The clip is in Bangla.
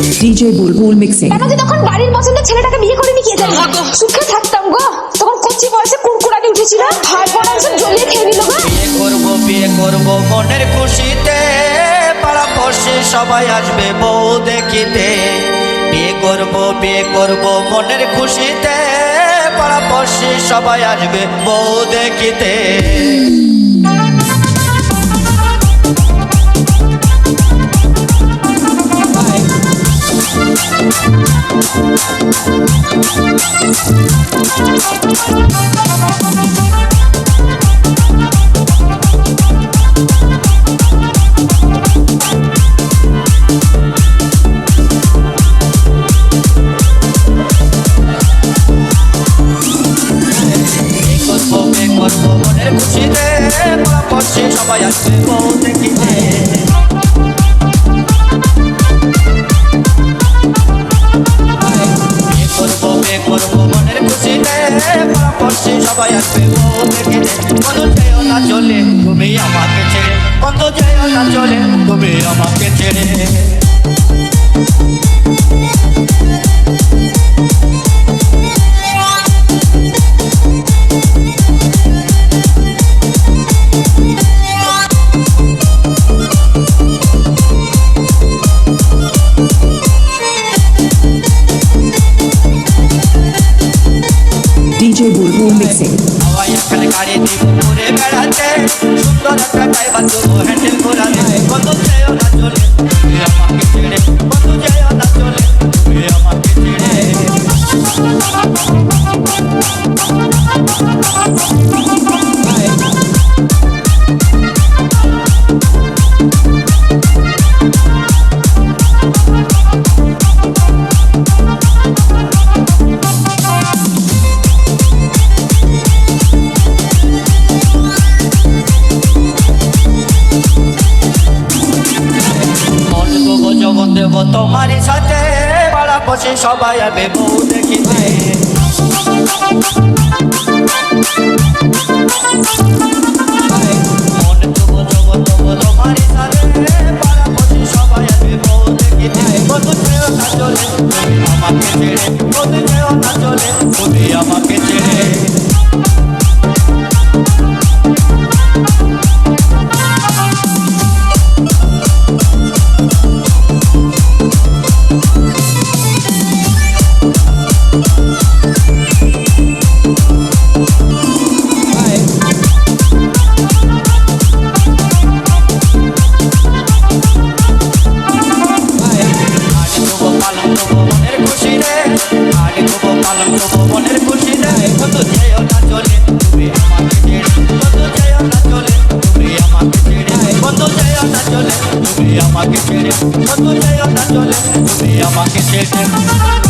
DJ Bulbul Mixing. কেন তখন বাড়ির পছন্দের ছেলেটাকে বিয়ে করে নি কে সুখে থাকতাম গো। তখন কচি বয়সে কুরকুরানি উঠেছিল। ভাই সব জ্বলিয়ে খেয়ে দিল গো। বিয়ে করব বিয়ে করব মনের খুশিতে। পাড়া পড়শি সবাই আসবে বউ দেখিতে। বিয়ে করব বিয়ে করব মনের খুশিতে। পাড়া পড়শি সবাই আসবে বউ দেখিতে। সবাই আসবে বউ দেখিতে সবাই আসবে। বউ দেখিতে বন্ধু যেও না চলে, তুমি আমাকে ছেড়ে। বন্ধু যেও না চলে, তুমি আমাকে ছেড়ে। দিব ঘুরে বেড়াতে। সুন্দর একটা ড্রাইভার দেবো হ্যান্ডেল ঘোরাতে বন্ধু যেও না চলে। তোমারই সাথে পাড়া বসে সবাই আবে বউ দেখিতে আমাকে ছেড়ে বন্ধু যেও না চলে তুমি আমাকে ছেড়ে